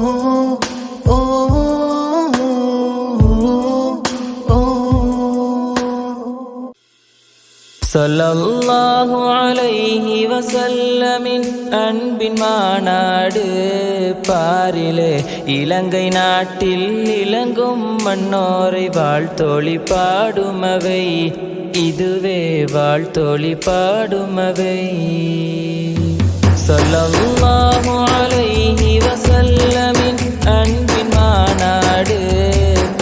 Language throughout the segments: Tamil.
ஓ ஓ சொல்லல்லாஹு அலைஹி வசல்லமின் அன்பின் மாநாடு பாரிலே இலங்கை நாட்டில் இலங்கும் மன்னோரை வாழ்த்தோழி பாடுமவை இதுவே வாழ்த்தோழி பாடுமவை சொல்லல்லாஹு அலைஹி வசல்லமின் அன்பின் மாநாடு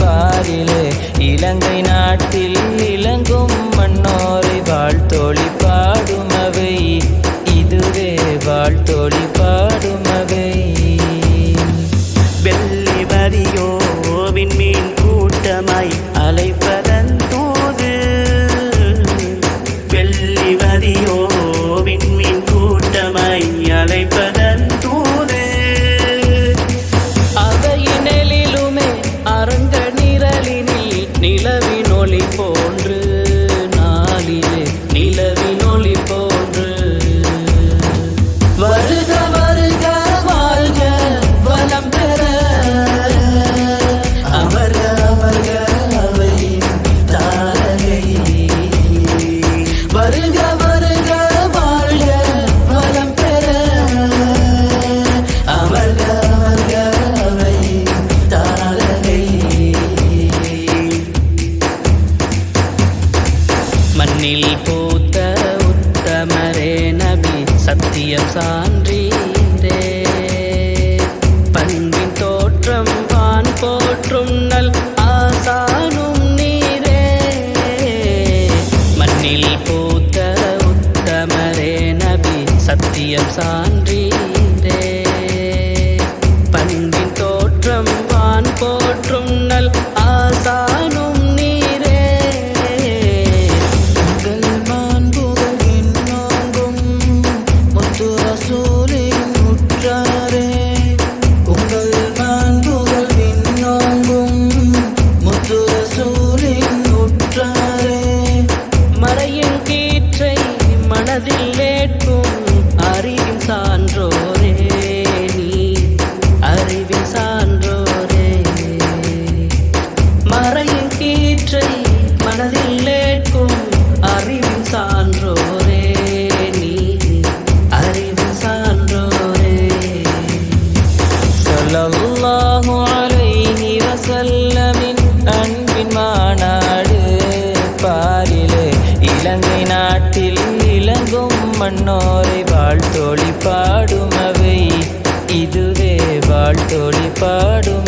பாரிலே. இலங்கை நாட்டில் இலங்கும் மன்னோரை வாழ்த்தொழி பாடுமவை. இதுவே வாழ்த்தொழி மண்ணில் பூத்த உத்தமரே நபி சத்தியம் சான்றீரே. பண்பின் தோற்றம் வான் போற்றும் நல் ஆசானும் நீரே. மண்ணில் பூத்த உத்தமரே நபி சத்தியம் சான்றீரே. இளங்கும் மன்னோரை வாழ்த்தொழி பாடுமவை. இதுவே வாழ்த்தொழி பாடும்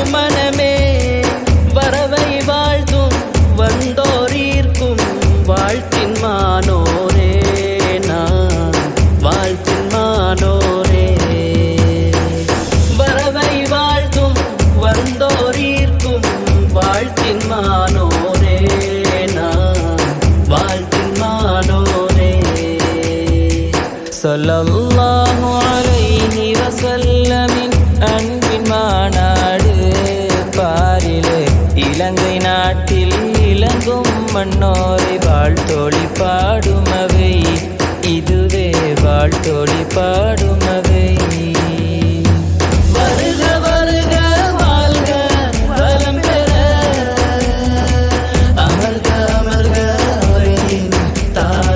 அன்சார் பூமணமே வரவை வாழ்த்தும் வந்தோரீர்க்கும் வாழ்த்தின் மானோரே நான் வாழ்த்தின் மானோரே. வரவை வாழ்த்தும் வந்தோரீர்க்கும் வாழ்த்தின் மானோரே நான் வாழ்த்தின் மானோரே. சொல்லல்லாஹு மன்னோரை வாழ்த்தோழி பாடுமவை. இதுவே வாழ்த்தோழி பாடுமவை. தா